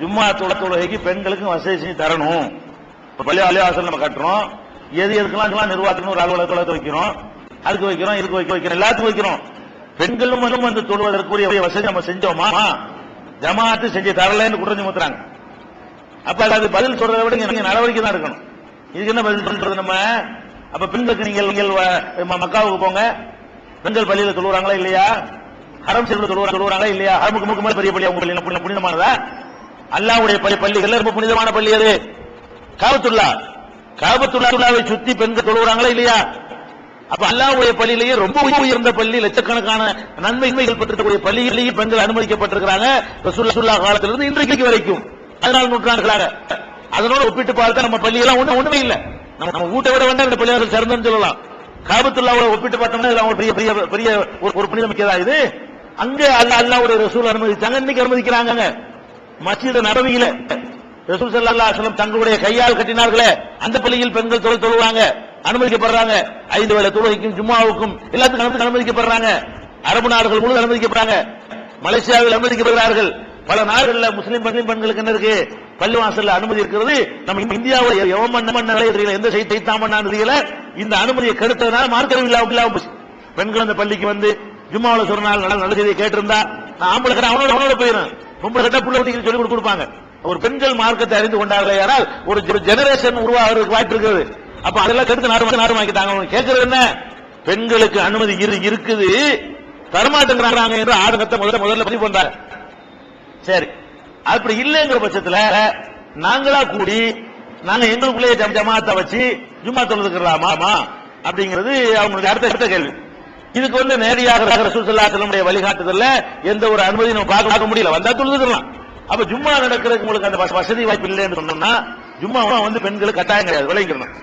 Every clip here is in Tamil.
ஜும்மா தொழ தொழுகைக்கு பெண்களுக்கும் வசதி செஞ்சு தரணும். பள்ளி அலைவாசல் நம்ம கட்டுறோம். எது எதுக்கெல்லாம் நிர்வாகத்துக்கு ஒரு அலுவலகத்தில் வைக்கிறோம். அதுக்கு வைக்கிறோம் இதுக்கு வைக்க வைக்கிறோம் எல்லாத்துக்கும் வைக்கிறோம். பெண்களும் வந்து வந்து தொழுவதற்குரிய வசதி நம்ம செஞ்சோமா? ஜமாத்து செஞ்சு தரலன்னு குற்றம் சுமத்துறாங்க அப்ப அது பதில் சொல்றதை விட நீங்க நடவடிக்கை தான் இருக்கணும் இதுக்கு என்ன பதில் சொல்றது நம்ம? அப்ப பெண்களுக்கு நீங்கள் நீங்கள் மக்காவுக்கு போங்க. பெண்கள் பள்ளியில தொழுவாங்களா இல்லையா? ஹரம் செல்வ தொழுவாங்களா இல்லையா? ஹரமுக்கு முக்கு பெரிய பள்ளி அவங்க பள்ளி புனிதமானதா அல்லாஹ்வுடைய பள்ளி பள்ளிகள் ரொம்ப புனிதமான பள்ளி அது. காபத்துள்ளா காபத்துள்ளாவை சுத்தி பெண்கள் தொழுகிறாங்களா இல்லையா? அப்ப அல்லாவுடைய பள்ளியிலேயே ரொம்ப உயர்ந்த பள்ளி லட்சக்கணக்கான நன்மைகள் பெற்றிருக்கக்கூடிய பள்ளியிலேயே பெண்கள் அனுமதிக்கப்பட்டிருக்கிறாங்க. ரசூலுல்லாஹ் காலத்திலிருந்து இன்றைக்கு வரைக்கும். அதனால் நூற்றாண்டுகளாக. அதனோட ஒப்பிட்டு பார்த்தா நம்ம பள்ளியெல்லாம் ஒண்ணு ஒண்ணுமே இல்ல. நம்ம நம்ம வீட்டை விட வேண்டாம் இந்த பள்ளியாளர்கள் சிறந்தன்னு சொல்லலாம். காபத்துல்லாவோட ஒப்பிட்டு பார்த்தோம்னா இதுல அவங்க பெரிய பெரிய பெரிய ஒரு ஒரு புனிதம் மிக்கதா இது? அங்க அல்லா அல்லாவுடைய ரசூல் அனுமதிச்சாங்க இன்னைக்கு அனுமதிக்கிறாங்க மசித நடவியில ரசூல் சல்லா அலுவலம் தங்களுடைய கையால் கட்டினார்களே அந்த பள்ளியில் பெண்கள் தொழில் தொழுவாங்க அனுமதிக்கப்படுறாங்க. ஐந்து வேளை தொழுகைக்கும் ஜும்மாவுக்கும் எல்லாத்துக்கும் அனுமதிக்கப்படுறாங்க. அரபு நாடுகள் முழு அனுமதிக்கப்படுறாங்க. மலேசியாவில் அனுமதிக்கப்படுகிறார்கள். பல நாடுகளில் முஸ்லீம் முஸ்லிம் பெண்களுக்கு என்ன இருக்கு? பள்ளி வாசல்ல அனுமதி இருக்கிறது. நம்ம இந்தியாவில் எவமன் எந்த செய்தி தைத்தாமண்ணான் தெரியல. இந்த அனுமதியை கெடுத்ததுனால மார்க்கறிவு இல்லாம போச்சு. பெண்கள் அந்த பள்ளிக்கு வந்து ஜும்மாவில் சொன்ன நாள் நல்ல நல்ல செய்தியை கேட்டிருந்தா நான் ஆம்பளை அவனோட அவனோட போயிடும் பொம்பளை கட்ட புள்ள குட்டிக்கு சொல்லி கொடுத்து கொடுப்பாங்க. ஒரு பெண்கள் மார்க்கத்தை அறிந்து கொண்டார்கள் யாரால் ஒரு ஜெனரேஷன் உருவாகிறதுக்கு வாய்ப்பு இருக்கிறது அப்ப அதெல்லாம் கெடுத்து நாடு நாடு வாங்கிட்டாங்க அவங்க கேட்கறது என்ன? பெண்களுக்கு அனுமதி இரு- இருக்குது. தரமாட்டேங்கிறாங்க என்று ஆடகத்தை முதல்ல முதல்ல பதிவு பண்றாங்க சரி. அப்படி இல்லைங்கிற பட்சத்துல நாங்களா கூடி நாங்க எங்களுக்குள்ளேயே ஜமாத்தை வச்சு ஜும்மா தொழுதுக்கிறாமா அப்படிங்கிறது அவங்களுக்கு அடுத்த அடுத்த கேள்வி. இதுக்கு வந்து நேரடியாக ரசூசல்லாத்தனுடைய வழிகாட்டுதல்ல. எந்த ஒரு அனுமதி நம்ம பார்க்க பார்க்க முடியல. வந்தா தொழுதுக்கலாம் அப்ப ஜும்மா நடக்கிறதுக்கு உங்களுக்கு அந்த வசதி வாய்ப்பு இல்லைன்னு சொன்னோம்னா ஜும்மா வந்து பெண்களுக்கு கட்டாயம் கிடையாது விளைவிக்கணும்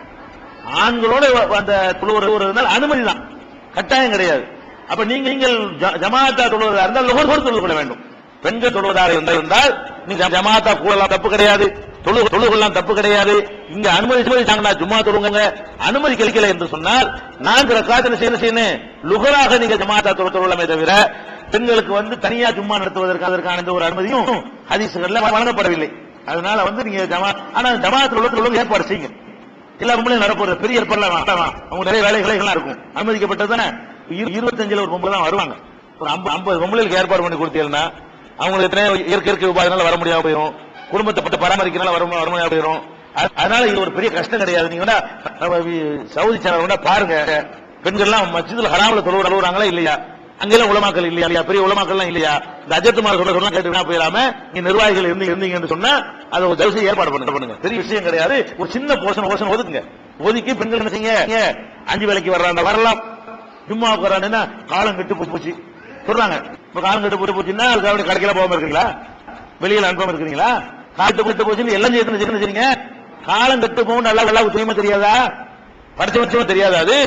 ஆண்களோட அந்த அந்த தொழுவது அனுமதி தான். கட்டாயம் கிடையாது. அப்ப நீங்க நீங்கள் ஜ- ஜமாத்தா தொழுவதாக இருந்தால் லோகர் தொழில் கொள்ள வேண்டும். பெண்கள் தொழுவதாக இருந்தால் இருந்தால் நீங்க ஜமாத்தா கூடலாம் தப்பு கிடையாது. தொழுகெல்லாம் தப்பு கிடையாது. இங்க அனுமதி சொல்லிட்டாங்கன்னா ஜும்மா தொழுங்க அனுமதி கிடைக்கல என்று சொன்னால் நான்கு ரக்காத்துல செய்ய செய்யணும் லுகராக நீங்க ஜமாத்தா தொழு தவிர பெண்களுக்கு வந்து தனியா ஜும்மா நடத்துவதற்கு அதற்கான எந்த ஒரு அனுமதியும் ஹதீசுகள்ல வழங்கப்படவில்லை. அதனால வந்து நீங்க ஜமா ஆனா ஜமாத்தில் உள்ள ஏற்பாடு செய்யுங்க. எல்லா பொம்பளையும் நடப்போறது பெரிய ஏற்பாடுலாம் வேண்டாம் அவங்க நிறைய வேலைகள்லாம் இருக்கும். அனுமதிக்கப்பட்டது தானே? இருபத்தஞ்சுல ஒரு பொம்பளை தான் வருவாங்க. ஒரு ஐம்பது ஐம்பது ஏற்பாடு பண்ணி கொடுத்தீங்கன்னா அவங்களுக்கு எத்தனை இயற்கை இயற்கை உபாதனால வர முடியாம போயிடும் குடும்பத்தை பட்டு பராமரிக்கிறனால வர வருமானம் முடியாம அதனால இது ஒரு பெரிய கஷ்டம் கிடையாது. நீங்க சவுதி சேனல் பாருங்க. பெண்கள்லாம் மஸ்ஜிதுல ஹராமில் தொழுவு அழுகுறாங்களா இல்லையா? அங்கெல்லாம் உலமாக்கல் இல்லையா? இல்லையா? பெரிய உலமாக்கள்லாம் இல்லையா? இந்த அஜத்துமார் சொல்ல சொல்ல கேட்டு போயிடாம நீங்க நிர்வாகிகள் இருந்து இருந்தீங்கன்னு சொன்னா அதை ஒரு தயவு ஏற்பாடு பண்ண பண்ணுங்க. பெரிய விஷயம் கிடையாது. ஒரு சின்ன போர்ஷன் போஷன் ஒதுக்குங்க. ஒதுக்கி பெண்கள் என்ன செய்யுங்க? அஞ்சு வேலைக்கு வர்றாங்க. வரலாம். ஜும்மாவுக்கு வர்றாங்கன்னா காலம் கெட்டு போச்சு போச்சு. சொல்றாங்க. இப்ப காலம் கெட்டு போட்டு போச்சுன்னா அதுக்கு அப்படி கடைக்கல போகாம இருக்கீங்களா வெளியில அனுப்பாம இருக்கிறீங்களா? காட்டு கெட்டு போச்சுன்னு எல்லாம் சேர்த்து சேர்த்து காலம் கட்டு போகும் நல்லா நல்லா தூய்மை தெரியாதா? படிச்ச பட்சமா தெரியாதா அது?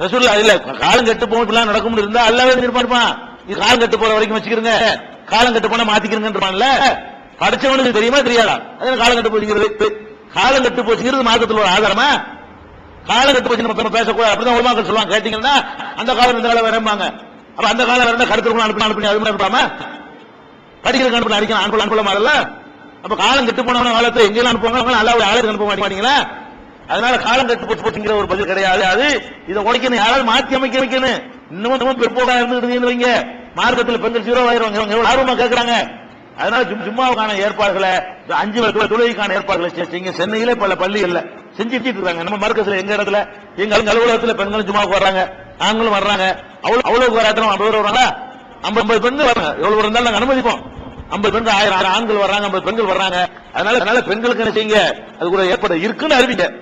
ரசூல்லா இல்ல காலம் கட்டு போகும் இப்படிலாம் நடக்கும்னு இருந்தா அல்லாவே இருப்பான் இது காலம் கட்டு போற வரைக்கும் வச்சுக்கிறங்க காலம் கட்டு போனா மாத்திக்கிறங்கன்றான்ல படிச்சவனுக்கு தெரியுமா தெரியாதா? அது காலம் கட்டு போச்சுங்கிறது காலம் கட்டு போச்சுங்கிறது மார்க்கத்தில் ஒரு ஆதாரமா? காலம் கட்டு போச்சு நம்ம பேசக்கூடாது. அப்படிதான் உலமாக்கள் சொல்லுவாங்க. கேட்டீங்கன்னா அந்த காலம் இந்த காலம் வரம்பாங்க அப்ப அந்த காலம் வரந்தா கருத்து அனுப்பி அனுப்பி அது மாதிரி இருப்பாமா? படிக்கிறதுக்கு அனுப்பி அடிக்கலாம் அனுப்பல அனுப்பல மாதிரில அப்ப காலம் கெட்டு போனவங்க காலத்துல எங்கெல்லாம் அனுப்புவாங்க அவங்க நல்லா ஒரு ஆளுக்கு அனுப்ப மாட்டீங்களா? அதனால காலம் கெட்டு போச்சு போச்சுங்கிற ஒரு பதில் கிடையாது. அது இதை உடைக்கணும். யாராவது மாத்தி அமைக்க வைக்கணும். இன்னமும் இன்னமும் பிற்போக்கா இருந்துட்டு வைங்க. மார்க்கத்தில் பெண்கள் ஜீரோ ஆயிரம். எவ்வளவு ஆர்வமா கேட்கறாங்க அதனால ஜும்- ஜும்மாவுக்கான ஏற்பாடுகளை அஞ்சு வருஷத்துல தொழு- தொழுகைக்கான ஏற்பாடுகளை செஞ்சீங்க சென்னையிலே பல பள்ளிகள்ல செஞ்சுட்டு இருக்காங்க. நம்ம மார்க்கத்தில் எங்க இடத்துல? எங்க எங்க அலுவலகத்துல பெண்களும் ஜும்மாவுக்கு வர்றாங்க. ஆண்களும் வர்றாங்க. அவ்வளவு அவ்வளவு வராட்டம் ஐம்பது பேர் வராங்களா ஐம்பது ஐம்பது பெண்கள் வராங்க எவ்வளவு இருந்தாலும் நாங்க அனுமதிப்போம். ஐம்பது பெண்கள் ஆயிரம் ஆண்கள் வர்றாங்க ஐம்பது பெண்கள் வர்றாங்க. அதனால அதனால பெண்களுக்கு என்ன செய்யுங்க? அது கூட ஏற்பட இருக்குன்னு அறிவிங்க.